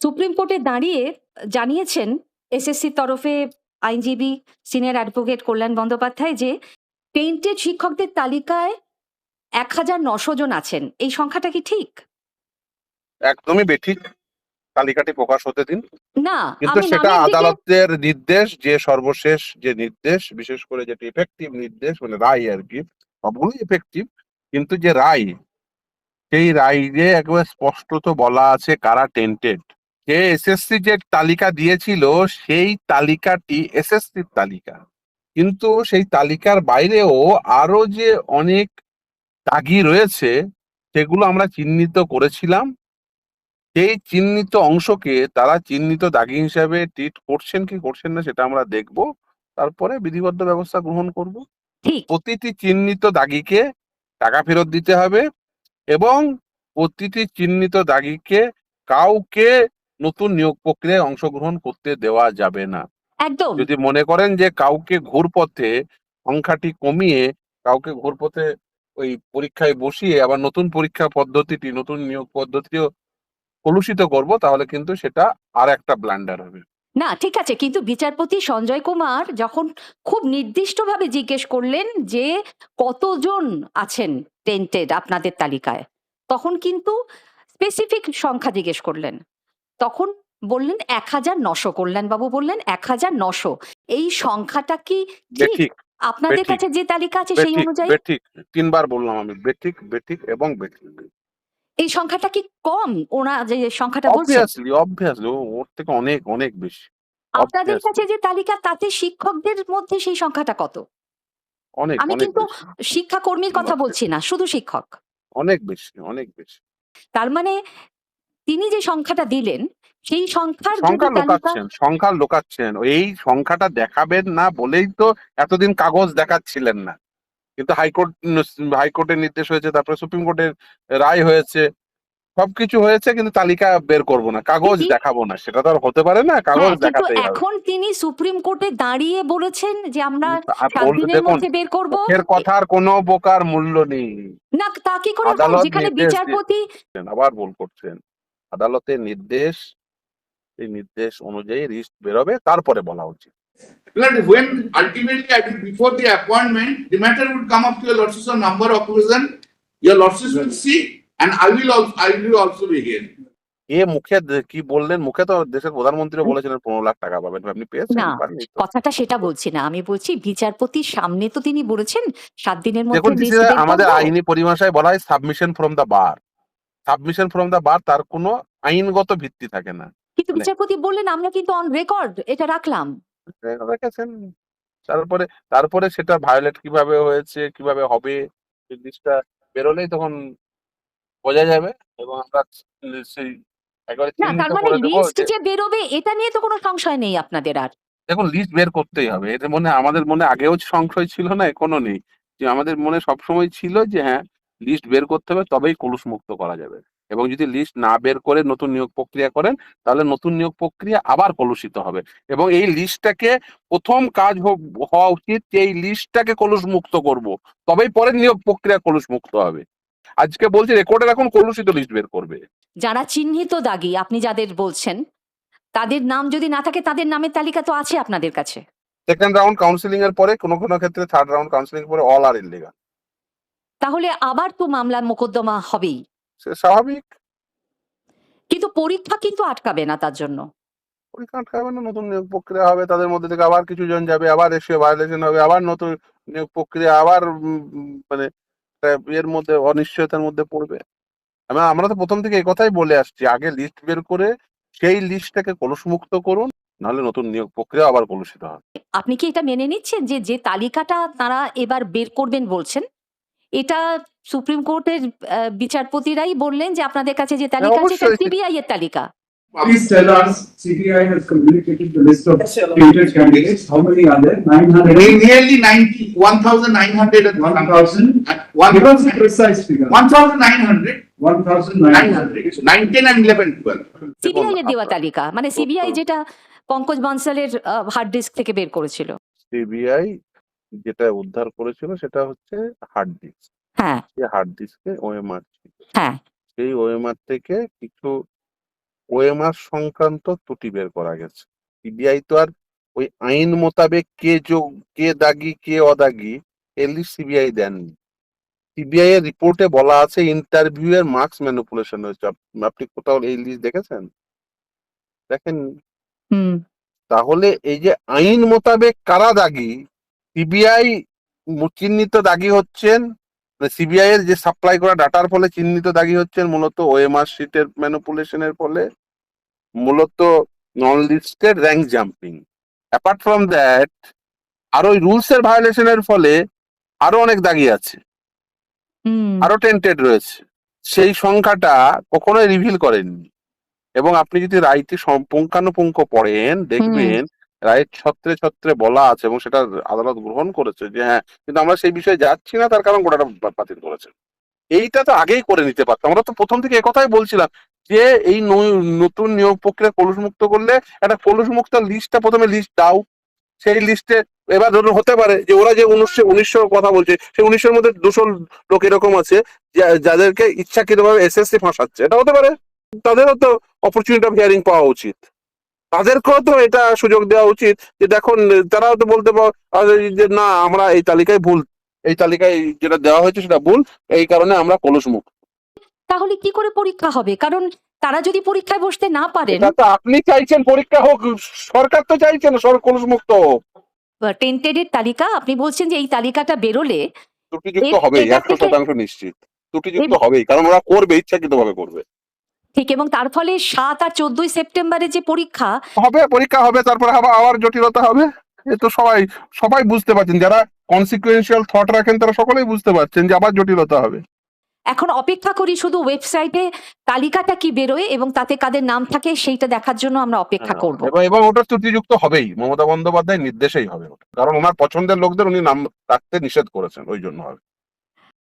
Supreme কোর্টে দাঁড়িয়ে জানিয়েছেন এসএসসির তরফে আইনজীবী সিনিয়র অ্যাডভোকেট কল্যাণ বন্দ্যোপাধ্যায় যে পেইন্টেড শিক্ষকদের তালিকায় এক হাজার নশো জন আছেন। এই সংখ্যাটা কি ঠিক? একদমই বেঠিক। তালিকাটি প্রকাশ হতে দিন। না কিন্তু সেটা আদালতের নির্দেশ যে সর্বশেষ যে নির্দেশ বিশেষ করে যেটি ইফেক্টিভ নির্দেশ মানে রায় আর কি সবগুলোই ইফেক্টিভ কিন্তু যে রায় সেই রায়ে একেবারে স্পষ্টত বলা আছে কারা টেন্টেড যে এসএসসি যে তালিকা দিয়েছিল সেই তালিকাটি এসএসসির তালিকা। কিন্তু সেই তালিকার বাইরেও আরও যে অনেক দাগি রয়েছে সেগুলো আমরা চিহ্নিত করেছিলাম। সেই চিহ্নিত অংশকে তারা চিহ্নিত দাগি হিসাবে ট্রিট করছেন কি করছেন না সেটা আমরা দেখব। তারপরে বিধিবদ্ধ ব্যবস্থা গ্রহণ করব। প্রতিটি চিহ্নিত দাগিকে টাকা ফেরত দিতে হবে এবং প্রতিটি চিহ্নিত দাগিকে কাউকে নতুন নিয়োগ প্রক্রিয়ায় অংশগ্রহণ করতে দেওয়া যাবে না। একদম। যদি মনে করেন যে কাউকে ঘুরপথে সংখ্যাটি কমিয়ে কাউকে ঘুরপথে ওই পরীক্ষায় বসিয়ে আবার নতুন পরীক্ষা পদ্ধতিটি নতুন নিয়োগ পদ্ধতিও কলুষিত করব তাহলে কিন্তু সেটা আর একটা ব্ল্যান্ডার হবে। না ঠিক আছে কিন্তু বিচারপতি সঞ্জয় কুমার যখন খুব নির্দিষ্টভাবে জিজ্ঞেস করলেন যে কতজন আছেন টেন্টেড আপনাদের তালিকায় তখন কিন্তু স্পেসিফিক সংখ্যা জিজ্ঞেস করলেন। তখন বললেন এক হাজার নশো কল্যাণবাবু বললেন এক হাজার নশো। এই সংখ্যাটা কি ঠিক? আপনাদের কাছে যে তালিকা আছে সেই অনুযায়ী? বেঠিক। তিনবার বললাম আমি বেঠিক বেঠিক এবং বেঠিক। এই সংখ্যাটা কি কম? ওনা যে সংখ্যাটা বলছেন অবভিয়াসলি অবভিয়াসলি ওর থেকে অনেক অনেক বেশি। আপনাদের কাছে যে তালিকা তাতে শিক্ষকদের মধ্যে সেই সংখ্যাটা কত? অনেক আমি কিন্তু শিক্ষাকর্মীর কথা বলছি না শুধু শিক্ষক। অনেক বেশি অনেক বেশি। তার মানে তিনি যে সংখ্যাটা দিলেন সেই সংখ্যার সংখ্যা লোকাচ্ছেন সংখ্যা লোকাচ্ছেন। এই সংখ্যাটা দেখাবেন না বলেই তো এতদিন কাগজ দেখাচ্ছিলেন না। কিন্তু হাইকোর্ট হাইকোর্টের নির্দেশ হয়েছে তারপরে সুপ্রিম কোর্টের রায় হয়েছে। সবকিছু হয়েছে কিন্তু তালিকা বের করব না কাগজ। দেখাবো না। সেটা তো আর হতে পারে না কাগজ হ্যাঁ, হবে। এখন তিনি সুপ্রিম কোর্টে দাঁড়িয়ে বলেছেন যে আমরা সাত দিনের মধ্যে বের করব। মুখের কথার কোনো প্রকার মূল্য নেই। না তা কি করে যেখানে বিচারপতি আবার ভুল করছেন। আদালতের নির্দেশ এই নির্দেশ অনুযায়ী লিস্ট বেরোবে তারপরে বলা উচিত। Lord, when ultimately, I mean, before the appointment, the matter would come up to your on number of. Your lordships will see, and I will also, I will also be here. এ মুখে কি বললেন? মুখে তো দেশের প্রধানমন্ত্রী বলেছিলেন পনেরো লাখ টাকা পাবেন। আপনি পেয়েছেন না কথাটা সেটা বলছি না। আমি বলছি বিচারপতির সামনে তো তিনি বলেছেন সাত দিনের মধ্যে আমাদের। আইনি পরিভাষায় বলা হয় submission from the bar submission from the bar তার কোনো আইনগত ভিত্তি থাকে না। কিন্তু মানে- বিচারপতি বললেন আমরা কিন্তু অন রেকর্ড এটা রাখলাম। রেখেছেন। তারপরে তারপরে সেটা ভায়োলেট কীভাবে হয়েছে কীভাবে হবে জিনিসটা বেরোলেই তখন বোঝা যাবে এবং আমরা সেই একবারে না তার মানে লিস্ট যে- যে বেরোবে এটা নিয়ে তো কোনো সংশয় নেই আপনাদের আর। দেখুন লিস্ট বের করতেই হবে। এতে মনে আমাদের মনে আগেও সংশয় ছিল না এখনও নেই। যে আমাদের মনে সবসময় ছিল যে হ্যাঁ লিস্ট বের করতে হবে তবেই কলুষ মুক্ত করা যাবে। এবং যদি লিস্ট না বের করে নতুন নিয়োগ প্রক্রিয়া করেন তাহলে নতুন নিয়োগ প্রক্রিয়া আবার কলুষিত হবে। এবং এই লিস্টটাকে প্রথম কাজ হওয়া উচিত যে এই লিস্টটাকে কলুষ মুক্ত করব। তবেই পরের নিয়োগ প্রক্রিয়া কলুষ মুক্ত হবে। আজকে বলছি রেকর্ডের এখন কলুষিত লিস্ট বের করবে। যারা চিহ্নিত দাগি আপনি যাদের বলছেন তাদের নাম যদি না থাকে তাদের নামের তালিকা তো আছে আপনাদের কাছে। সেকেন্ড রাউন্ড কাউন্সিলিং এর পরে কোনো কোনো ক্ষেত্রে থার্ড রাউন্ড কাউন্সিলিং এর পরে অল আর ইলিগাল তাহলে আবার তো মামলা মোকদ্দমা হবেই। সে স্বাভাবিক। কিন্তু পরীক্ষা কিন্তু আটকাবে না তার জন্য। পরীক্ষা আটকাবে না নতুন নিয়োগ প্রক্রিয়া হবে তাদের মধ্যে থেকে আবার কিছু জন যাবে আবার এসে ভায়োলেশন হবে আবার নতুন নিয়োগ প্রক্রিয়া আবার মানে এর মধ্যে অনিশ্চয়তার মধ্যে পড়বে। আমরা আমরা তো প্রথম থেকে এই কথাই বলে আসছি আগে লিস্ট বের করে সেই লিস্টটাকে কলুষমুক্ত করুন নাহলে নতুন নিয়োগ প্রক্রিয়া আবার কলুষিত হবে। আপনি কি এটা মেনে নিচ্ছেন যে যে তালিকাটা তারা এবার বের করবেন বলছেন? এটা সুপ্রিম কোর্টের বিচারপতিরাই বললেন যে আপনাদের কাছে যে তালিকা আছে অবশ্যই। সিবিআই এর তালিকা Please tell us, CBI has communicated the list of painted candidates, how many are there? Nine hundred, They nearly ninety, one thousand nine hundred and one thousand? One Give us a precise figure. one thousand nine hundred, One thousand nine nine hundred, hundred. nine, ten and eleven, twelve. CBI এর দেওয়া তালিকা মানে CBI যেটা Pankaj বানসালের hard disk থেকে বের করেছিল CBI যেটা উদ্ধার করেছিল সেটা হচ্ছে হার্ড ডিস্ক হ্যাঁ। সেই হার্ড ডিস্কে ওএমআর ছিল। হ্যাঁ। সেই ওএমআর থেকে কিছু ওএমআর সংক্রান্ত ত্রুটি বের করা গেছে। সিবিআই তো আর ওই আইন মোতাবেক কে যোগ কে দাগি কে অদাগি এর লিস্ট সিবিআই দেননি। সিবিআই এর রিপোর্টে বলা আছে ইন্টারভিউ এর মার্কস ম্যানিপুলেশন হয়েছে। আপনি কোথাও এই লিস্ট দেখেছেন? দেখেন হুম। তাহলে এই যে আইন মোতাবেক কারা দাগি সিবিআই চিহ্নিত দাগি হচ্ছেন। সিবিআই এর যে সাপ্লাই করা ডাটার ফলে চিহ্নিত দাগি হচ্ছেন মূলত ওএমআর শিটের ম্যানিপুলেশনের ফলে। মূলত non listed rank jumping. Apart from that আর ওই রুলস এর ভায়োলেশনের ফলে আরও অনেক দাগি আছে। হুম। আরও টেন্টেড রয়েছে। সেই সংখ্যাটা কখনোই রিভিল করেননি। এবং আপনি যদি সম- পুঙ্খানুপুঙ্খ পড়েন দেখবেন রায়ের ছত্রে ছত্রে বলা আছে এবং সেটা আদালত গ্রহণ করেছে যে হ্যাঁ কিন্তু আমরা সেই বিষয়ে যাচ্ছি না, তার কারণ গোটাটা বাতিল করেছে। এইটা তো আগেই করে নিতে পারতাম। আমরা তো প্রথম থেকে একথাই বলছিলাম যে এই নতুন নিয়োগ প্রক্রিয়া কলুষ মুক্ত করলে একটা কলুষ মুক্ত লিস্টটা প্রথমে লিস্ট দাও। সেই লিস্টে এবার ধরুন হতে পারে যে ওরা যে উনিশশো উনিশশো কথা বলছে, সেই উনিশশোর মধ্যে দুশো লোক এরকম আছে যাদেরকে ইচ্ছাকৃতভাবে এসএসসি ফাঁসাচ্ছে। এটা হতে পারে। তাদেরও তো অপরচুনিটি অফ হিয়ারিং পাওয়া উচিত। তাদেরকেও তো এটা সুযোগ দেওয়া উচিত যে দেখুন তারাও তো বলতে পারে যে না আমরা এই তালিকায় ভুল এই তালিকায় যেটা দেওয়া হয়েছে সেটা ভুল এই কারণে আমরা কলস মুখ তাহলে কি করে পরীক্ষা হবে? কারণ তারা যদি পরীক্ষায় বসতে না পারেন আপনি চাইছেন পরীক্ষা হোক সরকার তো চাইছেন সরকার কলস মুক্ত হোক টেন্টেডের তালিকা আপনি বলছেন যে এই তালিকাটা বেরোলে ত্রুটিযুক্ত এটা একশো শতাংশ নিশ্চিত। ত্রুটিযুক্ত হবেই কারণ ওরা করবে ইচ্ছাকৃত ভাবে করবে। ঠিক এবং তার ফলে সাত আর চোদ্দই সেপ্টেম্বরে যে পরীক্ষা হবে পরীক্ষা হবে তারপরে আবার জটিলতা হবে। এ তো সবাই সবাই বুঝতে পারছেন যারা কনসিকুয়েন্সিয়াল থট রাখেন তারা সকলেই বুঝতে পারছেন যে আবার জটিলতা হবে। এখন অপেক্ষা করি শুধু ওয়েবসাইটে তালিকাটা কি বেরোয় এবং তাতে কাদের নাম থাকে সেইটা দেখার জন্য আমরা অপেক্ষা করব। এবং ওটা ত্রুটিযুক্ত হবেই। মমতা বন্দ্যোপাধ্যায় নির্দেশেই হবে ওটা। কারণ ওনার পছন্দের লোকদের উনি নাম রাখতে নিষেধ করেছেন ওই জন্য হবে।